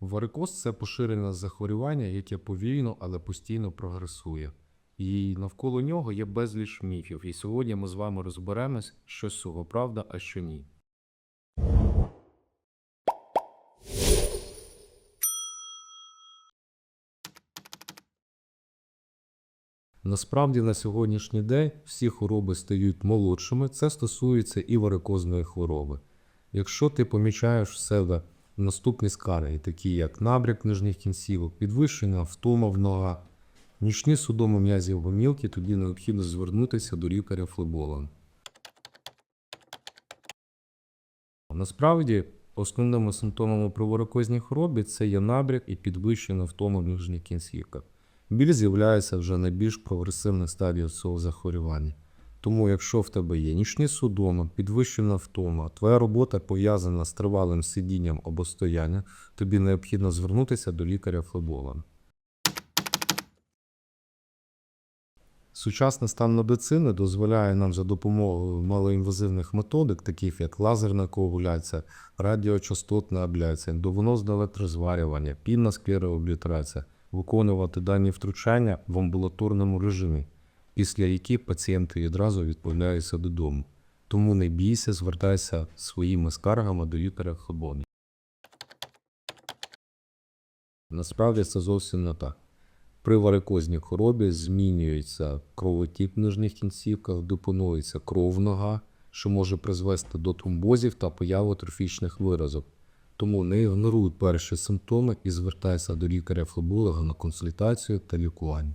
Варикоз це поширене захворювання, яке повільно, але постійно прогресує. І навколо нього є безліч міфів. І сьогодні ми з вами розберемось, що з цього правда, а що ні. Насправді на сьогоднішній день всі хвороби стають молодшими. Це стосується і варикозної хвороби. Якщо ти помічаєш в себе наступні скарги, такі як набряк нижніх кінцівок, підвищення втома в ногах, нічні судоми м'язів гомілки, тоді необхідно звернутися до лікаря флеболога. Насправді, основними симптомами при варикозній хворобі це є набряк і підвищена втома в нижніх кінцівках. Біль з'являється вже на більш прогресивних стадіях цього захворювання. Тому, якщо в тебе є нічні судоми, підвищена втома, твоя робота пов'язана з тривалим сидінням або стоянням, тобі необхідно звернутися до лікаря флеболога. Сучасний стан медицини дозволяє нам за допомогою малоінвазивних методик, таких як лазерна коагуляція, радіочастотна абляція, ендовенозне електрозварювання, пінна склерооблітерація, виконувати дані втручання в амбулаторному режимі, після яких пацієнти відразу відправляються додому. Тому не бійся, звертайся своїми скаргами до лікаря флеболога. Насправді це зовсім не так. При варикозній хворобі змінюється кровотік в нижніх кінцівках, депонується кров нога, що може призвести до тромбозів та появи трофічних виразок. Тому не ігноруй перші симптоми і звертайся до лікаря флеболога на консультацію та лікування.